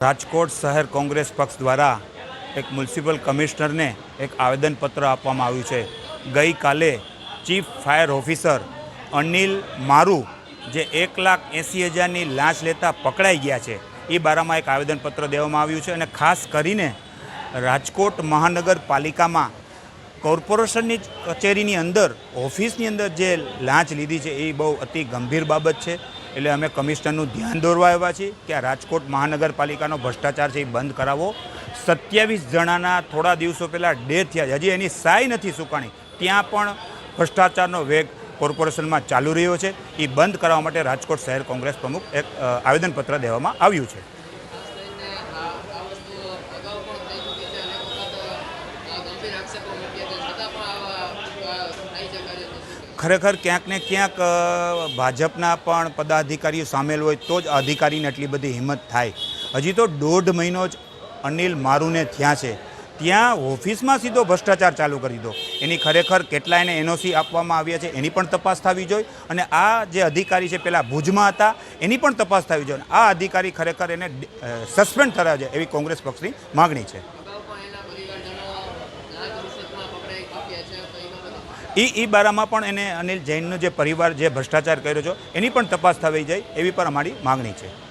રાજકોટ શહેર કોંગ્રેસ પક્ષ દ્વારા એક મ્યુનિસિપલ કમિશનરને એક આવેદનપત્ર આપવામાં આવ્યું છે. ગઈકાલે ચીફ ફાયર ઓફિસર અનિલ મારુ જે એક લાખ એંસી હજારની લાંચ લેતા પકડાઈ ગયા છે, એ બારામાં એક આવેદનપત્ર દેવામાં આવ્યું છે અને ખાસ કરીને રાજકોટ મહાનગરપાલિકામાં કોર્પોરેશનની કચેરીની અંદર, ઓફિસની અંદર જે લાંચ લીધી છે એ બહુ અતિ ગંભીર બાબત છે. એટલે અમે કમિશનરનું ધ્યાન દોરવા આવ્યા છીએ કે આ રાજકોટ મહાનગરપાલિકાનો ભ્રષ્ટાચાર છે એ બંધ કરાવો. સત્યાવીસ જણાના થોડા દિવસો પહેલાં ડેથ થયા હજી એની સાય નથી સુકાણી. ત્યાં પણ ભ્રષ્ટાચારનો વેગ કોર્પોરેશનમાં ચાલુ રહ્યો છે. એ બંધ કરાવવા માટે રાજકોટ શહેર કોંગ્રેસ પ્રમુખ એક આવેદનપત્ર દેવામાં આવ્યું છે ખાસ કરીને આ આ વસ્તુ અગાઉ પણ થઈ ચૂકી છે અનેક વખત આ ગંભીર આક્ષેપો મૂક્યા છે છતાં પણ આવા આ થઈ છે કાર્ય તો શું કહેશો? ખરેખર ક્યાંક ને ક્યાંક ભાજપના પણ પદાધિકારીઓ સામેલ હોય તો જ અધિકારીને એટલી બધી હિંમત થાય. હજી તો દોઢ મહિનો જ અનિલ મારુને થયા છે. ત્યાં ઓફિસમાં સીધો ભ્રષ્ટાચાર ચાલુ કરી દીધો. એની ખરેખર કેટલા એને એનઓસી આપવામાં આવ્યા છે એની પણ તપાસ થવી જોઈએ. અને આ જે અધિકારી છે, પેલા ભુજમાં હતા, એની પણ તપાસ થવી જોઈએ. આ અધિકારી ખરેખર એને સસ્પેન્ડ થયા છે એવી કોંગ્રેસ પક્ષની માગણી છે અગાઉ પણ એના પરિવારજનો નાના રૂશ્વતમાં પકડાઈ ચૂક્યા છે તો એ એ બારામાં પણ એને અનિલ જૈનનો જે પરિવાર, જે ભ્રષ્ટાચાર કર્યો છે, એની પણ તપાસ થવી જાય એવી પણ અમારી માગણી છે.